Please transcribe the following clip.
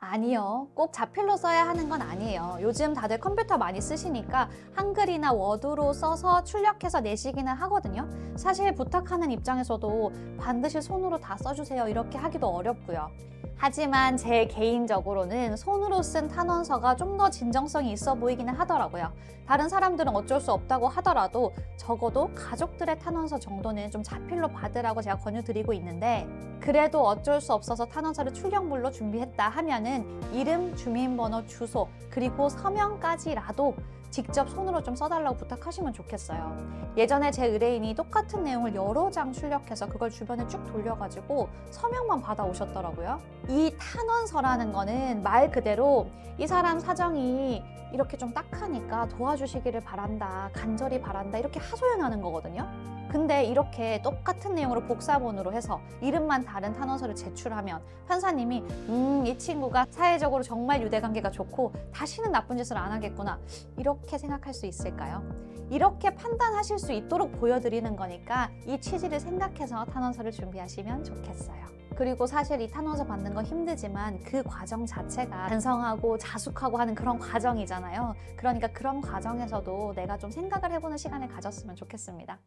아니요. 꼭 자필로 써야 하는 건 아니에요. 요즘 다들 컴퓨터 많이 쓰시니까 한글이나 워드로 써서 출력해서 내시기는 하거든요. 사실 부탁하는 입장에서도 반드시 손으로 다 써주세요. 이렇게 하기도 어렵고요. 하지만 제 개인적으로는 손으로 쓴 탄원서가 좀 더 진정성이 있어 보이기는 하더라고요. 다른 사람들은 어쩔 수 없다고 하더라도 적어도 가족들의 탄원서 정도는 좀 자필로 받으라고 제가 권유드리고 있는데 그래도 어쩔 수 없어서 탄원서를 출력물로 준비했다 하면은 이름, 주민번호, 주소 그리고 서명까지라도 직접 손으로 좀 써달라고 부탁하시면 좋겠어요. 예전에 제 의뢰인이 똑같은 내용을 여러 장 출력해서 그걸 주변에 쭉 돌려가지고 서명만 받아오셨더라고요. 이 탄원서라는 거는 말 그대로 이 사람 사정이 이렇게 좀 딱하니까 도와주시기를 바란다, 간절히 바란다 이렇게 하소연하는 거거든요. 근데 이렇게 똑같은 내용으로 복사본으로 해서 이름만 다른 탄원서를 제출하면 판사님이 음, 이 친구가 사회적으로 정말 유대관계가 좋고 다시는 나쁜 짓을 안 하겠구나 이렇게 생각할 수 있을까요? 이렇게 판단하실 수 있도록 보여드리는 거니까 이 취지를 생각해서 탄원서를 준비하시면 좋겠어요. 그리고 사실 이 탄원서 받는 건 힘들지만 그 과정 자체가 반성하고 자숙하고 하는 그런 과정이잖아요. 그러니까 그런 과정에서도 내가 좀 생각을 해보는 시간을 가졌으면 좋겠습니다.